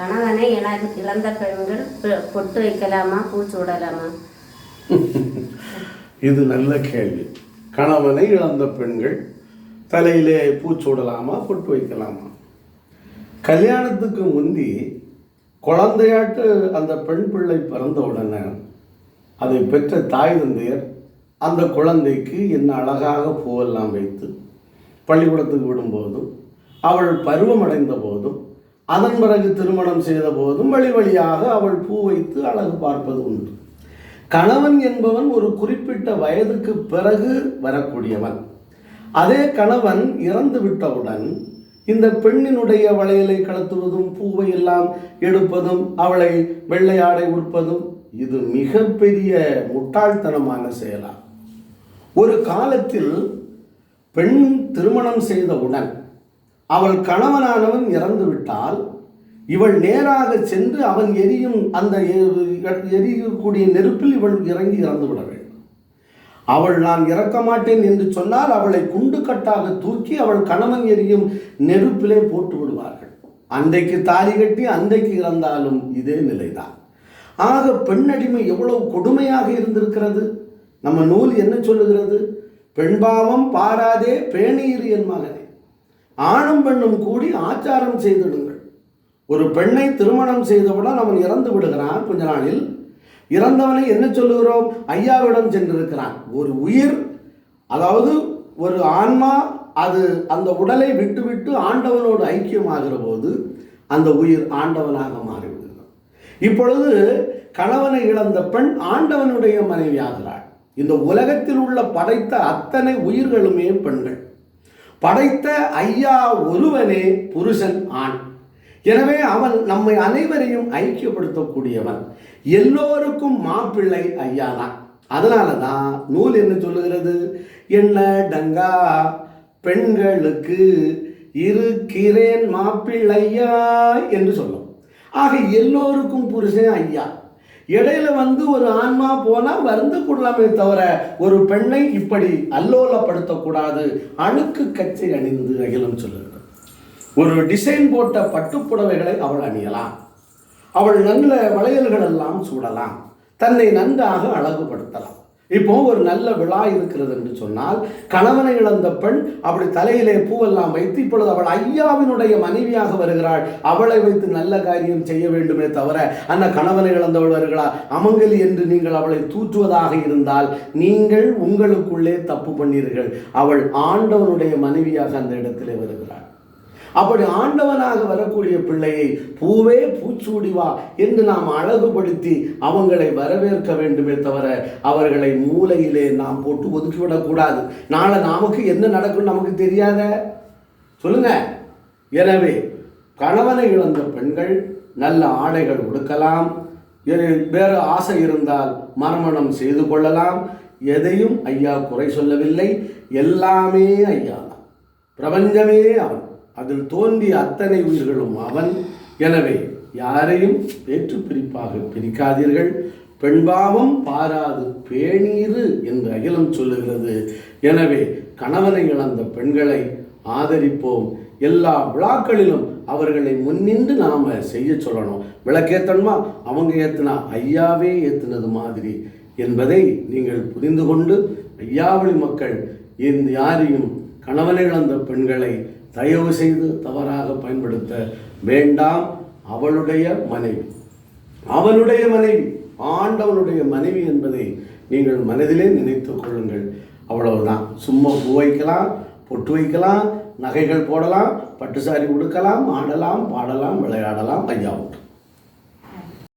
கணவனை எனக்கு இழந்த பெண்கள் பொட்டு வைக்கலாமா பூச்சூடலாமா இது நல்ல கேள்வி. கணவனை இழந்த பெண்கள் தலையிலே பூச்சூடலாமா பொட்டு வைக்கலாமா? கல்யாணத்துக்கு முந்தி குழந்தையாட்டு அந்த பெண் பிள்ளை பிறந்த உடனே அதை பெற்ற தாய் தந்தையர் அந்த குழந்தைக்கு என்ன அழகாக பூவெல்லாம் வைத்து பள்ளிக்கூடத்துக்கு விடும்போதும் அவள் பருவமடைந்த போதும் அதன் பிறகு திருமணம் செய்த போதும் வழி வழியாக அவள் பூ வைத்து அழகு பார்ப்பது உண்டு. கணவன் என்பவன் ஒரு குறிப்பிட்ட வயதுக்கு பிறகு வரக்கூடியவன். அதே கணவன் இறந்து விட்டவுடன் இந்த பெண்ணினுடைய வளையலை கலத்துவதும் பூவை எல்லாம் எடுப்பதும் அவளை வெள்ளையாடை உடுப்பதும் இது மிகப்பெரிய முட்டாள்தனமான செயலா. ஒரு காலத்தில் பெண் திருமணம் செய்தவுடன் அவள் கணவனானவன் இறந்து விட்டால் இவள் நேராக சென்று அவன் எரியும் அந்த எரியக்கூடிய நெருப்பில் இவள் இறங்கி இறந்து விட வேண்டும். அவள் நான் இறக்க மாட்டேன் என்று சொன்னால் அவளை குண்டு கட்டாக தூக்கி அவள் கணவன் எரியும் நெருப்பிலே போட்டு விடுவார்கள். அன்றைக்கு தாலி கட்டி அன்றைக்கு இறந்தாலும் இதே நிலைதான். ஆக பெண்ணடிமை எவ்வளவு கொடுமையாக இருந்திருக்கிறது. நம்ம நூல் என்ன சொல்லுகிறது? பெண்பாவம் பாராதே பேணீர் என் மகனே. ஆணும் பெண்ணும் கூடி ஆச்சாரம் செய்திடுங்கள். ஒரு பெண்ணை திருமணம் செய்தவுடன் அவன் இறந்து விடுகிறான். கொஞ்ச நாளில் இறந்தவனை என்ன சொல்லுகிறோம்? ஐயாவிடம் சென்றிருக்கிறான். ஒரு உயிர் அதாவது ஒரு ஆன்மா அது அந்த உடலை விட்டுவிட்டு ஆண்டவனோடு ஐக்கியமாகிற போது அந்த உயிர் ஆண்டவனாக மாறிவிடுகிறது. இப்பொழுது கணவனை இழந்த பெண் ஆண்டவனுடைய மனைவியாகிறாள். இந்த உலகத்தில் உள்ள படைத்த அத்தனை உயிர்களுமே பெண்கள். படைத்த ஐயா ஒருவனே புருஷன் ஆண். எனவே அவன் நம்மை அனைவரையும் ஐக்கியப்படுத்தக்கூடியவன். எல்லோருக்கும் மாப்பிள்ளை ஐயா தான் அதனால தான் நூல் என்ன சொல்லுகிறது? என்ன டங்கா பெண்களுக்கு இருக்கிறேன் மாப்பிள்ளையா? என்று சொல்லும். ஆக எல்லோருக்கும் புருஷன் ஐயா. இடையில வந்து ஒரு ஆன்மா போனா வருந்து கொள்ளாமே தவிர ஒரு பெண்ணை இப்படி அல்லோலப்படுத்தக்கூடாது. அணுக்கு கச்சை அணிந்து அகிலம் சொல்லுகிறது. ஒரு டிசைன் போட்ட பட்டுப்புடவைகளை அவள் அணியலாம். அவள் நல்ல வளையல்கள் எல்லாம் சூடலாம். தன்னை நன்றாக அழகுபடுத்தலாம். இப்போ ஒரு நல்ல விழா இருக்கிறது என்று சொன்னால் கணவனை இழந்த பெண் அப்படி தலையிலே பூவெல்லாம் வைத்து இப்பொழுது அவள் ஐயாவினுடைய மனைவியாக வருகிறாள். அவளை வைத்து நல்ல காரியம் செய்ய வேண்டுமே தவிர அந்த கணவனை இழந்தவள் வருகிறாள் அமங்கலி என்று நீங்கள் அவளை தூற்றுவதாக இருந்தால் நீங்கள் உங்களுக்குள்ளே தப்பு பண்ணீர்கள். அவள் ஆண்டவனுடைய மனைவியாக அந்த இடத்திலே வருகிறாள். அப்படி ஆண்டவனாக வரக்கூடிய பிள்ளையை பூவே பூச்சூடி வா என்று நாம் அழகுபடுத்தி அவங்களை வரவேற்க வேண்டுமே தவிர அவர்களை மூலையிலே நாம் போட்டு ஒதுக்கிவிடக்கூடாது நாளை நமக்கு என்ன நடக்கும் நமக்கு தெரியாத? சொல்லுங்க. எனவே கணவனை இழந்த பெண்கள் நல்ல ஆடைகள் உடுக்கலாம். வேறு ஆசை இருந்தால் மறுமணம் செய்து கொள்ளலாம். எதையும் ஐயா குறை சொல்லவில்லை. எல்லாமே ஐயா பிரபஞ்சமே அவன். அதில் தோன்றிய அத்தனை உயிர்களும் அவன். எனவே யாரையும் வேற்று பிரிப்பாக பிரிக்காதீர்கள். பெண்பாவம் பாராது பேணீரு என்று அகிலம் சொல்லுகிறது. எனவே கணவனை இழந்த பெண்களை ஆதரிப்போம். எல்லா விழாக்களிலும் அவர்களை முன்னின்று நாம செய்ய சொல்லணும். விளக்கேத்தணுமா? அவங்க ஏத்தினா ஐயாவே ஏற்றுனது மாதிரி என்பதை நீங்கள் புரிந்து கொண்டு ஐயாவளி மக்கள் இந்த யாரையும் கணவனை இழந்த பெண்களை தயவு செய்து தவறாக பயன்படுத்த வேண்டாம். அவளுடைய மனைவி. அவனுடைய மனைவி. ஆண்டவனுடைய மனைவி என்பதை நீங்கள் மனதிலே நினைத்துக் கொள்ளுங்கள். அவ்வளவுதான். சும்மா பூ வைக்கலாம் பொட்டு வைக்கலாம் நகைகள் போடலாம் பட்டு சாரி உடுக்கலாம் ஆடலாம் பாடலாம் விளையாடலாம் ஐயா உண்டு.